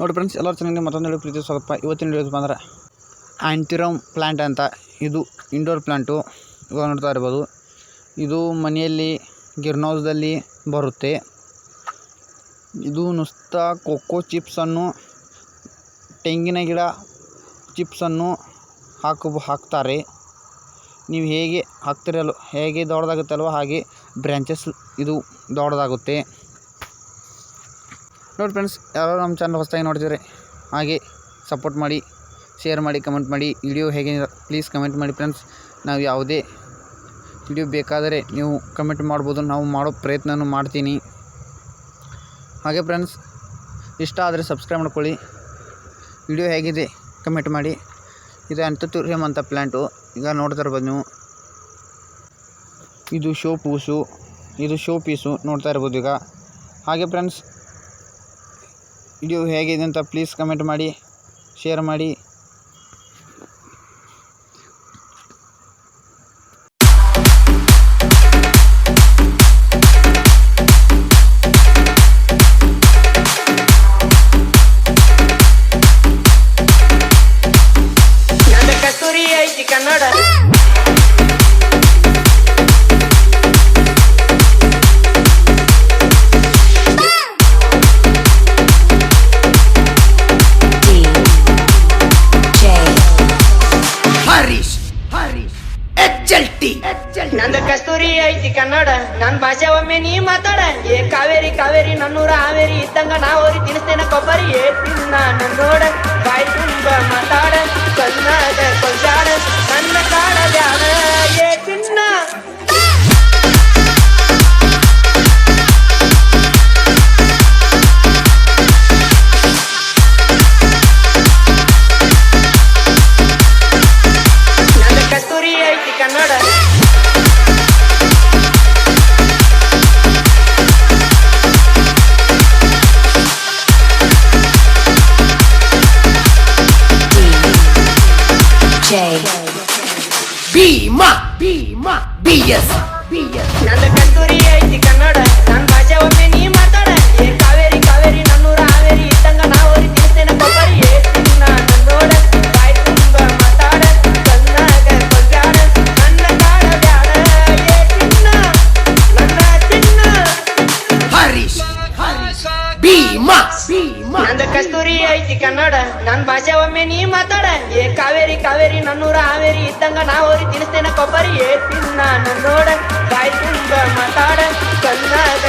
ನೋಡಿ ಫ್ರೆಂಡ್ಸ್ ಎಲ್ಲರೂ ಚೆನ್ನಾಗಿ ಮತ್ತೊಂದು ಹೇಳಿ ಪ್ರೀತಿ ಸ್ವಲ್ಪ ಇವತ್ತಿನ ವಿಡಿಯೋಸ್ ಬಂದರೆ ಆ್ಯಂಟಿರಮ್ ಪ್ಲ್ಯಾಂಟ್ ಅಂತ. ಇದು ಇಂಡೋರ್ ಪ್ಲ್ಯಾಂಟು ಇವಾಗ ನೋಡ್ತಾ ಇರ್ಬೋದು. ಇದು ಮನೆಯಲ್ಲಿ ಗಿರ್ನೌಸ್ದಲ್ಲಿ ಬರುತ್ತೆ. ಇದು ನುಸ್ತ ಕೊಕ್ಕೋ ಚಿಪ್ಸನ್ನು ತೆಂಗಿನ ಗಿಡ ಚಿಪ್ಸನ್ನು ಹಾಕು, ಹಾಕ್ತಾರೆ. ನೀವು ಹೇಗೆ ಹಾಕ್ತಿರಲ್ವ, ಹೇಗೆ ದೊಡ್ಡದಾಗುತ್ತಲ್ವ ಹಾಗೆ ಬ್ರ್ಯಾಂಚಸ್ ಇದು ದೊಡ್ಡದಾಗುತ್ತೆ. ನೋಡಿ ಫ್ರೆಂಡ್ಸ್ ಯಾರು ನಮ್ಮ ಚಾನಲ್ ಹೊಸದಾಗಿ ನೋಡ್ತಿದ್ರೆ, ಹಾಗೆ ಸಪೋರ್ಟ್ ಮಾಡಿ ಶೇರ್ ಮಾಡಿ ಕಮೆಂಟ್ ಮಾಡಿ ವಿಡಿಯೋ ಹೇಗೆ ಪ್ಲೀಸ್ ಕಮೆಂಟ್ ಮಾಡಿ ಫ್ರೆಂಡ್ಸ್ ನಾವು ಯಾವುದೇ ವಿಡಿಯೋ ಬೇಕಾದರೆ ನೀವು ಕಮೆಂಟ್ ಮಾಡ್ಬೋದು, ನಾವು ಮಾಡೋ ಪ್ರಯತ್ನವೂ ಮಾಡ್ತೀನಿ. ಹಾಗೆ ಫ್ರೆಂಡ್ಸ್ ಇಷ್ಟ ಆದರೆ ಸಬ್ಸ್ಕ್ರೈಬ್ ಮಾಡ್ಕೊಳ್ಳಿ. ವಿಡಿಯೋ ಹೇಗಿದೆ ಕಮೆಂಟ್ ಮಾಡಿ. ಇದು ಅಂಥತುರಿಯಮ್ ಅಂತ ಪ್ಲ್ಯಾಂಟು ಈಗ ನೋಡ್ತಾ ಇರ್ಬೋದು ನೀವು. ಇದು ಶೋ ಪೂಸು ಇದು ಶೋ ಪೀಸು ನೋಡ್ತಾ ಇರ್ಬೋದು ಈಗ. ಹಾಗೆ ಫ್ರೆಂಡ್ಸ್ ವಿಡಿಯೋ ಹೇಗಿದೆ ಅಂತ ಪ್ಲೀಸ್ ಕಮೆಂಟ್ ಮಾಡಿ ಶೇರ್ ಮಾಡಿ. ನಂದ ಕಸ್ತೂರಿ ಐತಿ ಕನ್ನಡ, ನನ್ ಭಾಷೆ ಒಮ್ಮೆ ನೀ ಮಾತಾಡ. ಏ ಕಾವೇರಿ ಕಾವೇರಿ, ನನ್ನೂರ ಹಾವೇರಿ, ಇದ್ದಂಗ ನಾ ಹೋರಿ ತಿನ್ನಿಸ್ತೇನೆ ಕೊಬ್ಬರಿ, ಏ ತಿನ್ನ ನನ್ನೋಡ ಬಾಯಿ ತುಂಬ ಮಾತಾಡ ಕನ್ನಡ ಕೊಂಚಾಡ ನನ್ನ ಕಾಡ ಏ ತಿನ್ನ. ಕಸ್ತೂರಿ ಐತಿ Kannada. Bhima Bhima B S B S ನಂದ ಕಸ್ತೂರಿ ಐತಿ ಕನ್ನಡ ನನ್ ಭಾಷೆ ಒಮ್ಮೆ ನೀ ಮಾತಾಡ ಏ ಕಾವೇರಿ ಕಾವೇರಿ ನನ್ನೂರ ಹಾವೇರಿ ಇದ್ದಂಗ ನಾ ಹೋರಿ ತಿನ್ಸ್ತೇನೆ ಕೊಬ್ಬರಿ ಏ ತಿನ್ನ ನನ್ನೋಡ ಬಾಯಿ ತುಂಬ ಮಾತಾಡ ಕನ್ನಾಗ ಕೊಂಜಾಡ ನನ್ನ ಕಾಡ ಬ್ಯಾಡ ಏ ತಿನ್ನ ನನ್ನ ತಿನ್ನ ಹರೀಶ್ ಹರೀಶ್ ಭೀಮ ನಂದ ಕಸ್ತೂರಿ ಐತಿ ಕನ್ನಡ, ನನ್ ಭಾಷೆ ಒಮ್ಮೆ ನೀ ಮಾತಾಡ. ಏ ಕಾವೇರಿ ಕಾವೇರಿ, ನನ್ನೂರ ಹಾವೇರಿ, ಇದ್ದಂಗ ನಾ ಹೋರಿ ತಿನ್ಸ್ತೇನೆ ಕೊಬ್ಬರಿ. ಏ ತಿನ್ನ ನನ್ನೋಡ, ಬಾಯಿ ತುಂಬ ಮಾತಾಡ. ಕನ್ನಾಗ